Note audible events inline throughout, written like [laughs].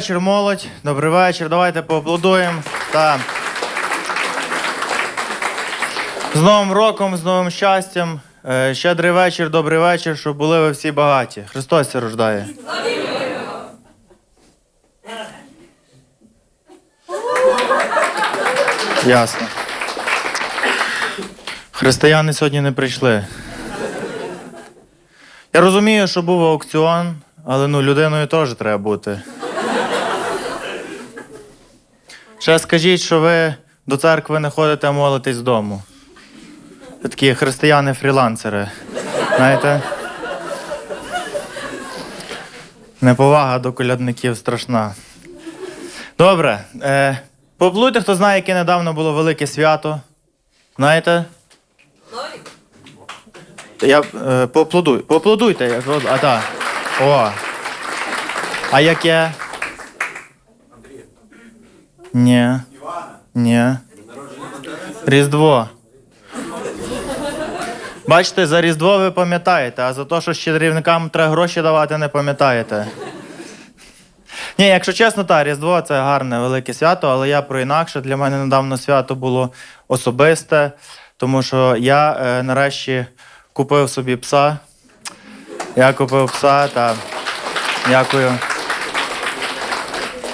вечір, молодь. Добрий вечір. Давайте поаплодуємо. З Новим роком, з новим щастям. Е, Щедрий вечір, добрий вечір, щоб були ви всі багаті. Христос ся рождає. Ясно. Християни сьогодні не прийшли. Я розумію, що був аукціон, але ну, людиною теж треба бути. Ще скажіть, що ви до церкви не ходите, а молитесь з дому. Ви такі християни-фрілансери. Знаєте? Неповага до колядників страшна. Добре. Е, поплуйте, хто знає, яке недавно було велике свято. Знаєте? Я е, поаплодуй. Поаплодуйте. А так. О. А яке? Ні. Ні. Різдво. Бачите, за Різдво ви пам'ятаєте, а за те, що щедрівникам треба гроші давати, не пам'ятаєте. Ні, якщо чесно, так, Різдво це гарне велике свято, але я про інакше. Для мене недавно свято було особисте, тому що я е, нарешті купив собі пса. Я купив пса та дякую.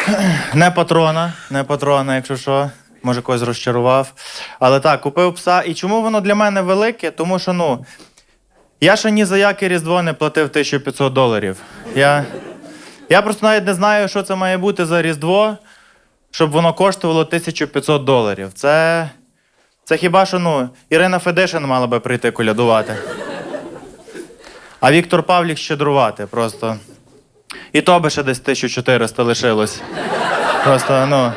[clears throat] Не патрона, не патрона, якщо що. Може, когось розчарував. Але так, купив пса. І чому воно для мене велике? Тому що, ну, я ще ні за яке Різдво не платив 1500 доларів. Я, я просто навіть не знаю, що це має бути за Різдво, щоб воно коштувало 1500 доларів. Це, це хіба що, ну, Ірина Федишин мала би прийти колядувати. А Віктор Павлік щедрувати просто. І то би ще десь 1400 лишилось. Просто, ну.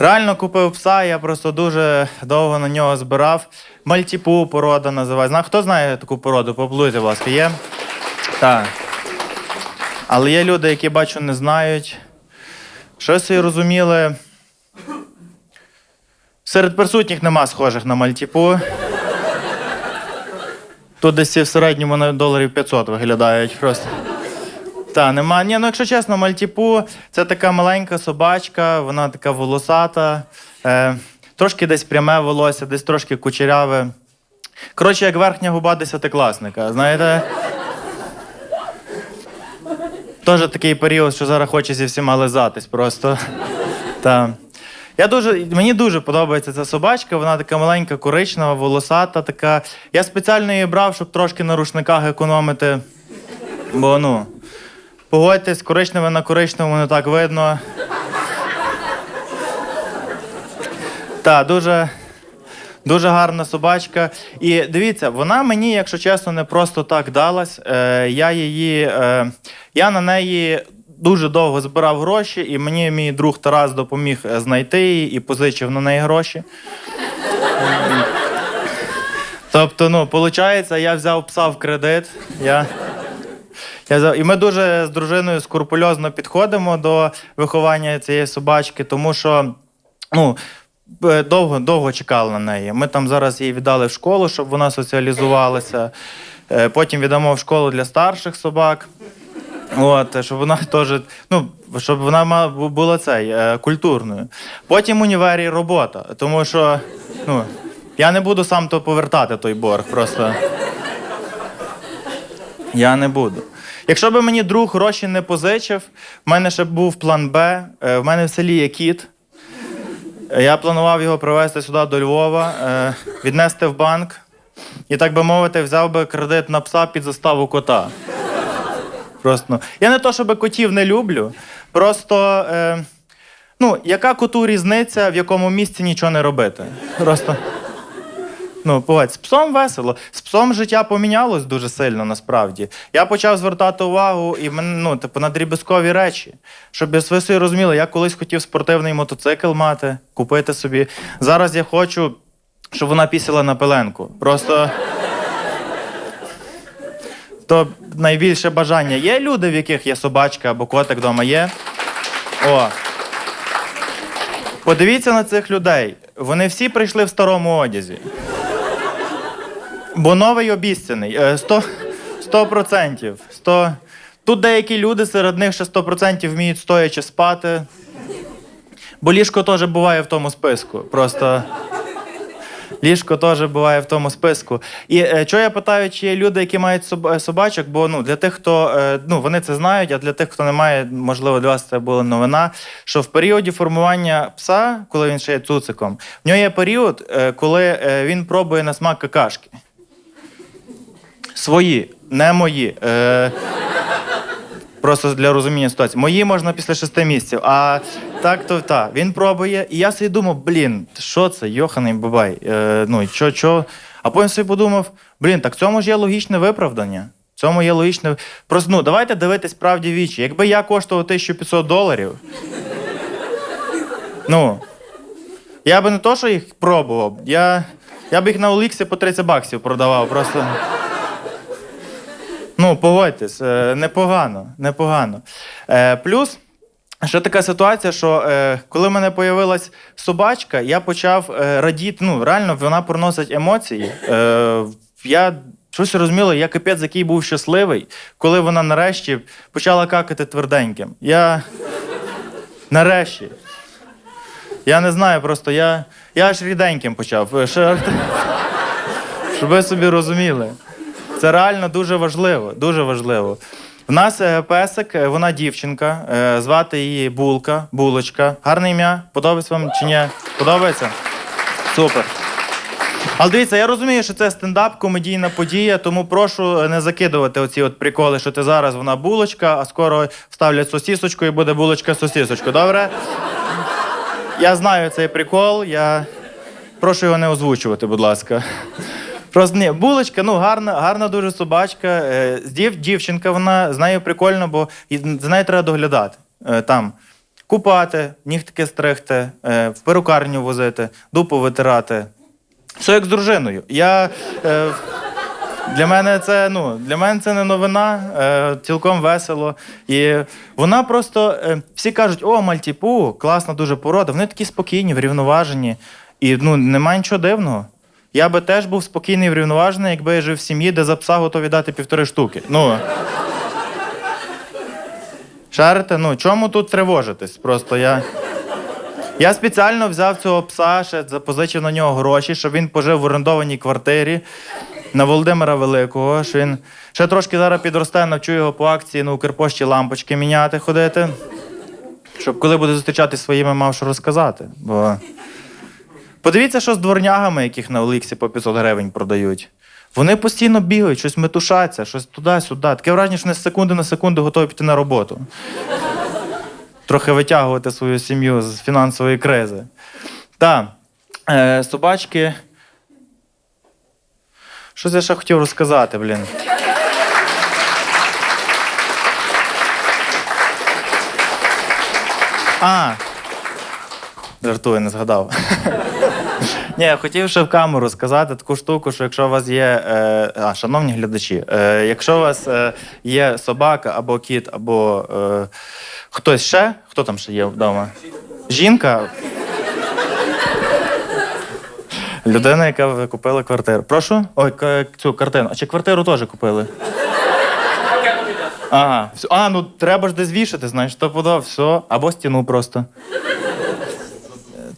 Реально купив пса, я просто дуже довго на нього збирав. Мальтіпу порода називається. Зна- Хто знає таку породу? Поплуйте, будь ласка, є? Так. Але є люди, які бачу, не знають. Щось і розуміли. Серед присутніх нема схожих на мальтіпу. Тут десь в середньому на доларів 500 виглядають просто. Та, нема. Ні, ну якщо чесно, мальтіпу це така маленька собачка, вона така волосата, е, трошки десь пряме волосся, десь трошки кучеряве. Коротше, як верхня губа десятикласника, знаєте? Теж такий період, що зараз хоче зі всіма лизатись просто. Та. Я дуже, мені дуже подобається ця собачка, вона така маленька, коричнева, волосата, така. Я спеціально її брав, щоб трошки на рушниках економити. Бо ну. Погодьтесь, коричневе на коричневому не так видно. Так, дуже, дуже гарна собачка. І дивіться, вона мені, якщо чесно, не просто так далась. Е, я її, е, я на неї дуже довго збирав гроші, і мені мій друг Тарас допоміг е, знайти її і позичив на неї гроші. Тобто, ну, виходить, я взяв пса в кредит. Я... Я І ми дуже з дружиною скрупульозно підходимо до виховання цієї собачки, тому що ну, е, довго, довго чекали на неї. Ми там зараз її віддали в школу, щоб вона соціалізувалася. Е, Потім віддамо в школу для старших собак. От, щоб вона теж, ну, щоб вона була цей, е, культурною. Потім універі робота, тому що ну, я не буду сам то повертати той борг. Просто. Я не буду. Якщо би мені друг гроші не позичив, в мене ще був план Б. Е, В мене в селі є кіт. Я планував його привезти сюди до Львова, е, віднести в банк і, так би мовити, взяв би кредит на пса під заставу кота. Просто. Я не то, щоб котів не люблю. Просто, е, ну, яка коту різниця, в якому місці нічого не робити? Просто. Ну, погодь, з псом весело. З псом життя помінялось дуже сильно насправді. Я почав звертати увагу і ну, типу, на дріб'язкові речі. Щоб ви собі розуміли, я колись хотів спортивний мотоцикл мати, купити собі. Зараз я хочу, щоб вона пісила на пеленку. Просто. То найбільше бажання. Є люди, в яких є собачка або котик вдома є. О. Подивіться на цих людей. Вони всі прийшли в старому одязі. Бо новий обіцяний. Е, Сто, процентів. Тут деякі люди, серед них ще 100% вміють стоячи спати. Бо ліжко теж буває в тому списку. Просто ліжко теж буває в тому списку. І е, чого я питаю, чи є люди, які мають е, собачок, бо ну, для тих, хто е, ну, вони це знають, а для тих, хто не має, можливо, для вас це була новина, що в періоді формування пса, коли він ще є цуциком, в нього є період, е, коли е, він пробує на смак какашки. Свої, не мої. Е, Просто для розуміння ситуації. Мої можна після шести місяців, а так то так. Він пробує, і я собі думав, блін, що це, йоханий бабай. Е, ну, що, що? А потім собі подумав, блін, так в цьому ж є логічне виправдання. В цьому є логічне. Просто ну, давайте дивитись правді вічі. Якби я коштував 1500 доларів. Ну, я би не то, що їх пробував, я, я б їх на Оліксі по 30 баксів продавав. Просто. Ну, погодьтесь, е, непогано, непогано. Е, плюс, ще така ситуація, що е, коли в мене появилась собачка, я почав радіти. Ну, реально, вона приносить емоції. Я щось розуміло, я капець, який був щасливий, коли вона нарешті почала какати тверденьким. Я [laughs] нарешті. Я не знаю, просто я, я аж ріденьким почав. [laughs] Щоб ви собі розуміли. Це реально дуже важливо, дуже важливо. В нас е, песик, е, вона дівчинка, е, звати її Булка, Булочка. Гарне ім'я? Подобається вам чи ні? Подобається? Супер. Але дивіться, я розумію, що це стендап, комедійна подія, тому прошу не закидувати оці от приколи, що ти зараз вона булочка, а скоро вставлять сосісочку і буде булочка з сосісочкою. Добре? Я знаю цей прикол, я прошу його не озвучувати, будь ласка. Просто ні, булочка, ну гарна, гарна дуже собачка. Е, дів, дівчинка, вона з нею прикольно, бо за нею треба доглядати. Е, там купати, нігтики стригти, е, в перукарню возити, дупу витирати. Все як з дружиною. Я, для, мене це, ну, для мене це не новина, цілком весело. І вона просто всі кажуть: о, мальтіпу, класна дуже порода. Вони такі спокійні, врівноважені. І ну, немає нічого дивного. Я би теж був спокійний і врівноважений, якби я жив в сім'ї, де за пса готові дати півтори штуки. Ну. Шарите, ну чому тут тривожитись? Просто я. Я спеціально взяв цього пса, ще запозичив на нього гроші, щоб він пожив в орендованій квартирі на Володимира Великого. Що він ще трошки зараз підросте, навчу його по акції на Укрпошті лампочки міняти, ходити. Щоб коли буде зустрічатися зі своїми, мав що розказати. Бо... Подивіться, що з дворнягами, яких на Оліксі по 500 гривень продають. Вони постійно бігають, щось метушаться, щось туди-сюди. Таке враження, що вони з секунди на секунду готові піти на роботу. Трохи витягувати свою сім'ю з фінансової кризи. Так, е, собачки. Щось я ще хотів розказати, блін. А, Жартую, не згадав. Ні, я хотів ще в камеру сказати таку штуку, що якщо у вас є. Е, а, шановні глядачі, е, якщо у вас е, є собака або кіт, або е, хтось ще, хто там ще є вдома? Жінка. Людина, яка купила квартиру. Прошу? Ой, цю картину. А чи квартиру теж купили? Ага. А, ну треба ж десь вішати, знаєш, то подав, все. Або стіну просто.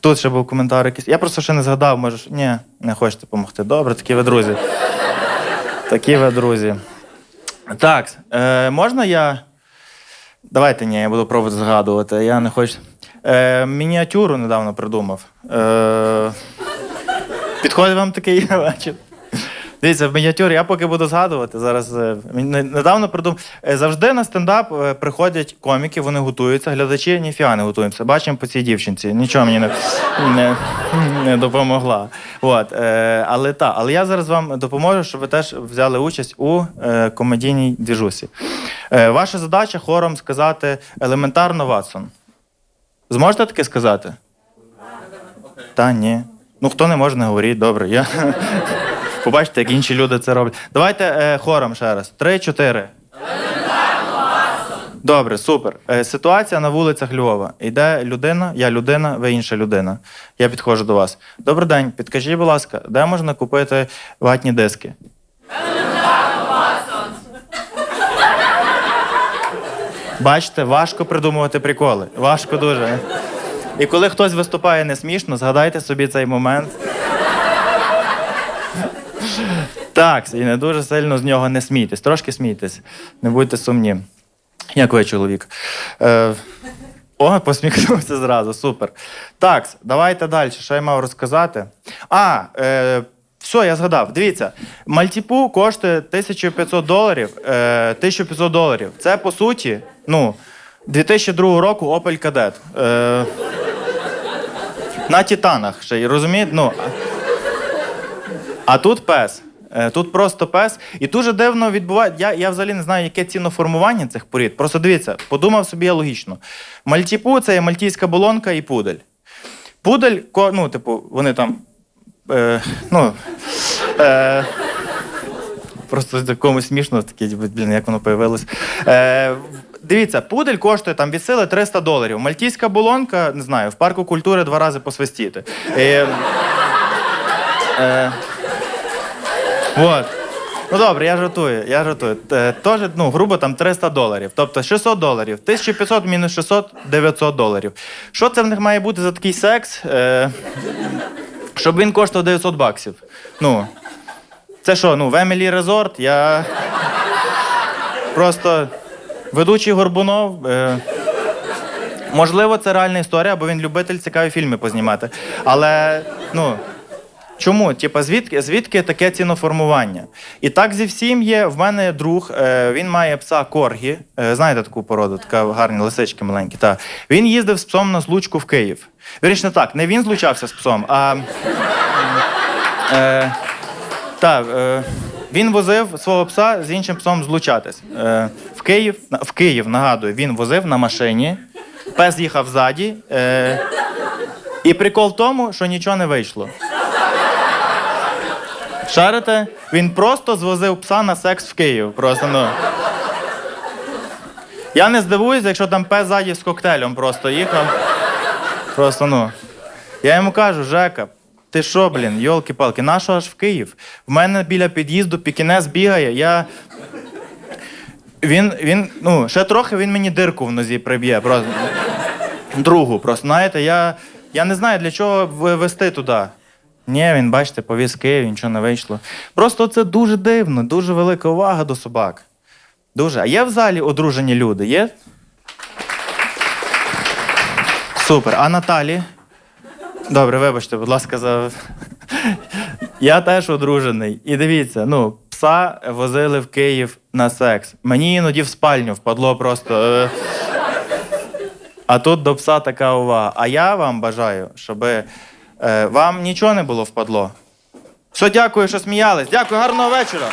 Тут ще був коментар якийсь. Я просто ще не згадав, можеш. ні, не хочете допомогти. Добре, такі ви друзі. Такі ви друзі. Так, е, можна я. Давайте ні, я буду пробувати згадувати. Я не хочу. Е, мініатюру недавно придумав. Е, підходить вам такий [laughs] вечір? Дивіться, в мініатюрі я поки буду згадувати. Зараз е, не- недавно придумав. Е, Завжди на стендап е, приходять коміки, вони готуються, глядачі ніфіга не готуємося. Бачимо по цій дівчинці. Нічого мені не, не, не допомогла. От, але та, але я зараз вам допоможу, щоб ви теж взяли участь у комедійній двіжусі. Ваша задача хором сказати елементарно Ватсон. Зможете таке сказати? Та ні. Ну, хто не може, не говоріть, добре. Я... Побачите, як інші люди це роблять. Давайте е, хором ще раз. Три-чотири. Добре, супер. Е, ситуація на вулицях Львова. Йде людина, я людина, ви інша людина. Я підходжу до вас. Добрий день, підкажіть, будь ласка, де можна купити ватні диски? Бачите, важко придумувати приколи. Важко дуже. І коли хтось виступає не смішно, згадайте собі цей момент. Так, і не дуже сильно з нього не смійтесь. Трошки смійтесь. Не будьте сумні. Як ви, чоловік? Е, о, посміхнувся зразу, супер. Так, давайте далі. Що я мав розказати? А, е, все, я згадав. Дивіться, мальтіпу коштує 1500 доларів. Е, 1500 доларів. Це по суті, ну, 2002 року Opel Kadett. Е, на Титанах ще й розумієте? Ну, а- тут пес. Е, Тут просто пес. І дуже дивно відбувається. Я, я взагалі не знаю, яке ціноформування цих порід. Просто дивіться, подумав собі я логічно. Мальтіпу це є мальтійська болонка і пудель. Пудель, ну, типу, вони там. Е, ну, е, просто такому смішно, такі, блін, як воно появилось. Е, дивіться, пудель коштує там від сили 300 доларів. Мальтійська болонка, не знаю, в парку культури два рази посвистіти. Е, е, Вот. Ну добре, я жартую, я жартую. Е, ну, грубо там 300 доларів. Тобто 600 доларів. 1500 мінус 600 900 доларів. Що це в них має бути за такий секс? Е, щоб він коштував 900 баксів. Ну, це що, ну, в Емілі Резорт? Я просто ведучий Горбунов. Е, можливо, це реальна історія, бо він любитель цікаві фільми познімати. Але, ну. Чому? Типа, звідки, звідки таке ціноформування? І так зі всім є. В мене друг, е, він має пса Коргі. Е, знаєте таку породу, така гарні лисички маленькі. Та. Він їздив з псом на злучку в Київ. Вірніше так, не він злучався з псом, а. Е, так, е, він возив свого пса з іншим псом злучатись. Е, в, Київ, в Київ, нагадую, він возив на машині, пес їхав ззаді. Е, і прикол в тому, що нічого не вийшло. Шарите? Він просто звозив пса на секс в Київ. Просто ну. Я не здивуюся, якщо там пес ззаді з коктейлем просто їхав. Просто ну. Я йому кажу, Жека, ти що, блін, йолки-палки, нащо аж в Київ? В мене біля під'їзду пікінес бігає, я. Він, він, ну, ще трохи він мені дирку в нозі приб'є. Просто. Другу, просто знаєте, я, я не знаю, для чого вести туди. Ні, він, бачите, повіз Київ, нічого не вийшло. Просто це дуже дивно, дуже велика увага до собак. Дуже. А є в залі одружені люди? Є? Супер. А Наталі? Добре, вибачте, будь ласка, за. Я теж одружений. І дивіться, ну, пса возили в Київ на секс. Мені іноді в спальню впадло просто. е, а тут до пса така увага. А я вам бажаю, щоб е, вам нічого не було впадло. Все, дякую, що сміялись. Дякую, гарного вечора.